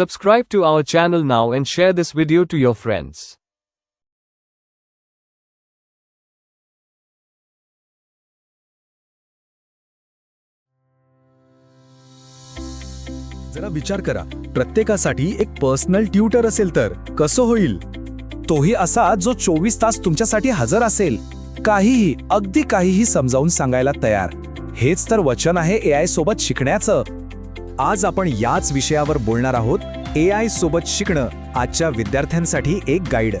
Subscribe to our channel now and share this video to your friends. जरा विचार करा. प्रत्येकासाठी एक पर्सनल ट्युटर असेल तर कसं होईल? तोही असा जो चोवीस तास तुमच्यासाठी हजर असेल. काहीही अगदी काहीही समजावून सांगायला तयार. हेच तर वचन आहे ए आय सोबत शिकण्याचं. आज आपण याच विषयावर बोलणार आहोत. ए आय सोबत शिकणं आजच्या विद्यार्थ्यांसाठी एक गाईड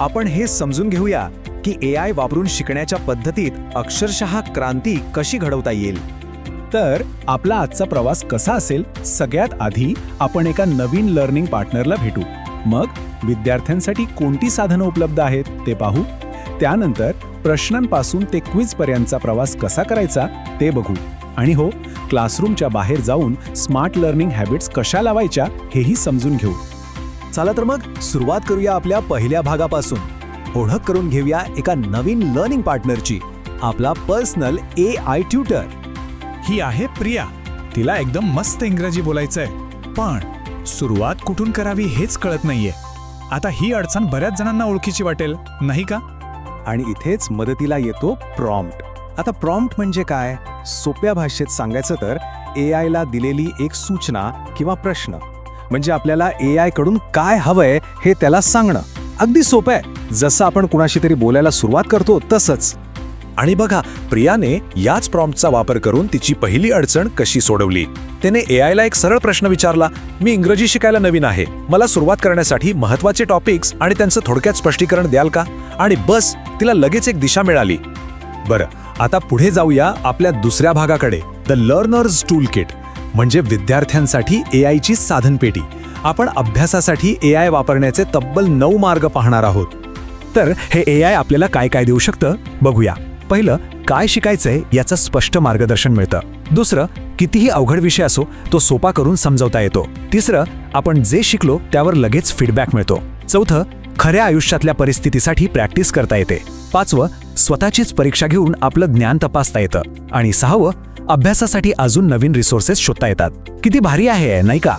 आपण हे समजून घेऊया की ए आय वापरून शिकण्याच्या पद्धतीत अक्षरशः क्रांती कशी घडवता येईल. तर आपला आजचा प्रवास कसा असेल सगळ्यात आधी आपण एका नवीन लर्निंग पार्टनरला भेटू. मग विद्यार्थ्यांसाठी कोणती साधनं उपलब्ध आहेत ते पाहू. त्यानंतर प्रश्नांपासून ते क्विजपर्यंतचा प्रवास कसा करायचा ते बघू. आणि हो क्लासरूमच्या बाहेर जाऊन स्मार्ट लर्निंग हॅबिट्स कशा लावायच्या हेही समजून घेऊ. चला तर मग सुरुवात करूया आपल्या पहिल्या भागापासून. ओळख करून घेऊया एका नवीन लर्निंग पार्टनरची आपला पर्सनल ए आय ट्युटर. ही आहे प्रिया. तिला एकदम मस्त इंग्रजी बोलायचंय. पण सुरुवात कुठून करावी हेच कळत नाहीये. आता ही अडचण बऱ्याच जणांना ओळखीची वाटेल नाही का? आणि इथेच मदतीला येतो प्रॉम्प्ट. आता प्रॉम्प्ट म्हणजे काय? सोप्या भाषेत सांगायचं तर ए आयला दिलेली एक सूचना किंवा प्रश्न. म्हणजे आपल्याला ए आयकडून काय हवंय हे त्याला सांगणं. अगदी सोपं आहे. जसं आपण कुणाशी तरी बोलायला सुरुवात करतो तसंच. आणि बघा प्रियाने याच प्रॉम्प्टचा वापर करून तिची पहिली अडचण कशी सोडवली? त्याने ए आयला एक सरळ प्रश्न विचारला मी इंग्रजी शिकायला नवीन आहे. मला सुरुवात करण्यासाठी महत्त्वाचे टॉपिक्स आणि त्यांचं थोडक्यात स्पष्टीकरण द्याल का? आणि बस तिला लगेच एक दिशा मिळाली. बरं आता पुढे जाऊया आपल्या दुसऱ्या भागाकडे. द लर्नर्स टूल किट म्हणजे विद्यार्थ्यांसाठी ए आयची साधनपेटी. आपण अभ्यासासाठी ए आय वापरण्याचे तब्बल नऊ मार्ग पाहणार आहोत. तर हे ए आय आपल्याला काय काय देऊ शकतं? बघूया. पहिलं काय शिकायचंय याचं स्पष्ट मार्गदर्शन मिळतं. दुसरं कितीही अवघड विषय असो तो सोपा करून समजवता येतो. तिसरं आपण जे शिकलो त्यावर लगेच फीडबॅक मिळतो. चौथं खऱ्या आयुष्यातल्या परिस्थितीसाठी प्रॅक्टिस करता येते. पाचवं स्वतःचीच परीक्षा घेऊन आपलं ज्ञान तपासता येतं. आणि सहावं अभ्यासासाठी अजून नवीन रिसोर्सेस शोधता येतात. किती भारी आहे नाही का?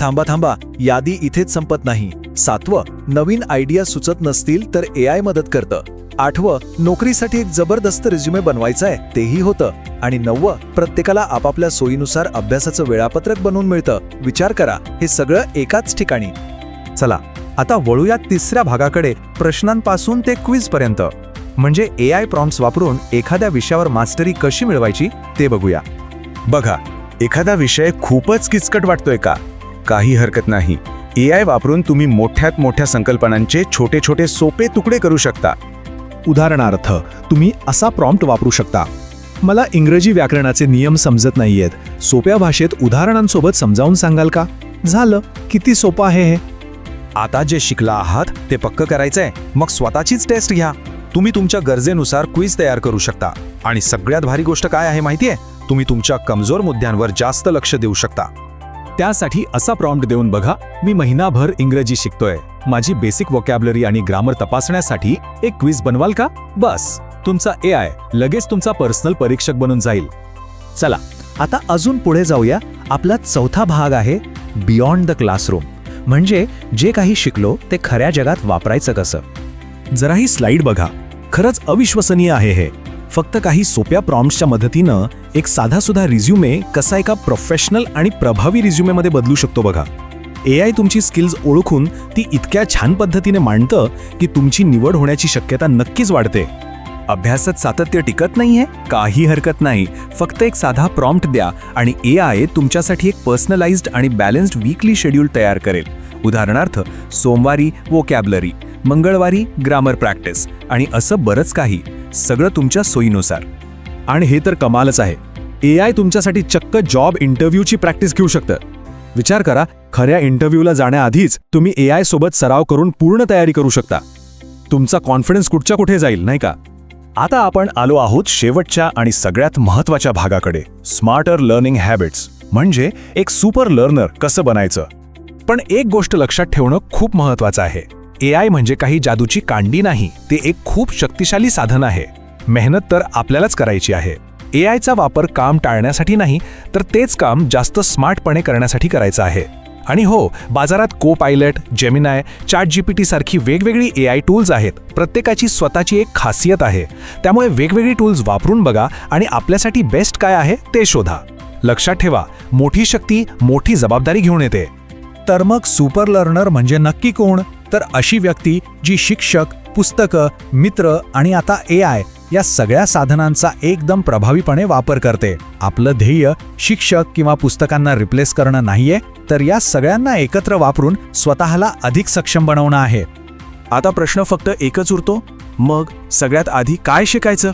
थांबा थांबा. यादी इथेच संपत नाही. सातवं नवीन आयडिया सुचत नसतील तर ए आय मदत करतं. आठवं नोकरीसाठी एक जबरदस्त रिझ्युमे बनवायचाय आहे तेही होतं. आणि नववं प्रत्येकाला आपापल्या सोयीनुसार अभ्यासाचं वेळापत्रक बनवून मिळतं. विचार करा हे सगळं एकाच ठिकाणी. चला आता वळूया तिसऱ्या भागाकडे प्रश्नांपासून ते क्विजपर्यंत. म्हणजे ए आय प्रॉम्प्स वापरून एखाद्या विषयावर मास्टरी कशी मिळवायची ते बघूया. बघा एखादा विषय खूपच किचकट वाटतोय का? काही हरकत नाही. ए आय वापरून तुम्ही मोठ्यात मोठ्या संकल्पनांचे छोटे छोटे सोपे तुकडे करू शकता. उदाहरणार्थ तुम्ही असा प्रॉम्प्ट वापरू शकता. मला इंग्रजी व्याकरणाचे नियम समजत नाहीयेत. सोप्या भाषेत उदाहरणांसोबत समजावून सांगाल का? झालं. किती सोपं आहे हे? आता जे शिकला आहात ते पक्क करायचंय. मग स्वतःचीच टेस्ट घ्या. तुम्ही तुमच्या गरजेनुसार क्विज तयार करू शकता. आणि सगळ्यात भारी गोष्ट काय आहे माहितीये? तुम्ही तुमच्या कमजोर मुद्द्यांवर जास्त लक्ष देऊ शकता. त्यासाठी असा प्रॉम्प्ट देऊन बघा मी महिनाभर इंग्रजी शिकतोय. माझी बेसिक वोकॅबलरी आणि ग्रामर तपासण्यासाठी एक क्विज बनवाल का? बस. तुमचा ए आय लगेच तुमचा पर्सनल परीक्षक बनून जाईल. चला आता अजून पुढे जाऊया. आपला चौथा भाग आहे बियॉन्ड द क्लासरूम. म्हणजे जे काही शिकलो ते खऱ्या जगात वापरायचं कसं? जरा ही स्लाइड बघा. खरंच अविश्वसनीय आहे हे. फक्त काही सोप्या प्रॉम्प्ट्सच्या मदतीनं एक साधासुधा रिझ्युमे कसा एका प्रोफेशनल आणि प्रभावी रिझ्युमेमध्ये बदलू शकतो बघा. ए आय तुमची स्किल्स ओळखून ती इतक्या छान पद्धतीने मांडतं की तुमची निवड होण्याची शक्यता नक्कीच वाढते. अभ्यासात सातत्य टिकत नाहीये? काही हरकत नाही. फक्त एक साधा प्रॉम्प्ट द्या आणि ए आय तुमच्यासाठी एक पर्सनलाइज्ड आणि बॅलन्स्ड वीकली शेड्यूल तयार करेल. उदाहरणार्थ सोमवारी वोकॅबलरी मंगळवारी ग्रामर प्रॅक्टिस. आणि असं बरंच काही. सगळं तुमच्या सोयीनुसार. आणि हे तर कमालच आहे. ए आय तुमच्यासाठी चक्क जॉब इंटरव्ह्यूची प्रॅक्टिस घेऊ शकतं. विचार करा खऱ्या इंटरव्ह्यूला जाण्याआधीच तुम्ही ए आय सोबत सराव करून पूर्ण तयारी करू शकता. तुमचा कॉन्फिडन्स कुठच्या कुठे जाईल नाही का? आता आपण आलो आहोत शेवटच्या आणि सगळ्यात महत्त्वाच्या भागाकडे. स्मार्टर लर्निंग हॅबिट्स म्हणजे एक सुपर लर्नर कसं बनायचं? पण एक गोष्ट लक्षात ठेवणं खूप महत्वाचं आहे. ए आय म्हणजे काही जादूची कांडी नाही ते एक खूप शक्तिशाली साधन आहे. मेहनत तर आपल्यालाच करायची आहे. ए आयचा वापर काम टाळण्यासाठी नाही तर तेच काम जास्त स्मार्टपणे करण्यासाठी करायचं आहे. आणि हो बाजारात को पायलट जेमिनाय चॅट जीपीटी सारखी वेगवेगळी ए आय टूल्स आहेत. प्रत्येकाची स्वतःची एक खासियत आहे. त्यामुळे वेगवेगळी टूल्स वापरून बघा आणि आपल्यासाठी बेस्ट काय आहे ते शोधा. लक्षात ठेवा मोठी शक्ती मोठी जबाबदारी घेऊन येते. तर मग सुपर लर्नर म्हणजे नक्की कोण? तर अशी व्यक्ती जी शिक्षक पुस्तकं मित्र आणि आता ए आय या सगळ्या साधनांचा एकदम प्रभावीपणे वापर करते. आपलं ध्येय शिक्षक किंवा पुस्तकांना रिप्लेस करणं नाहीये तर या सगळ्यांना एकत्र वापरून स्वतःला अधिक सक्षम बनवणं आहे. आता प्रश्न फक्त एकच उरतो. मग सगळ्यात आधी काय शिकायचं?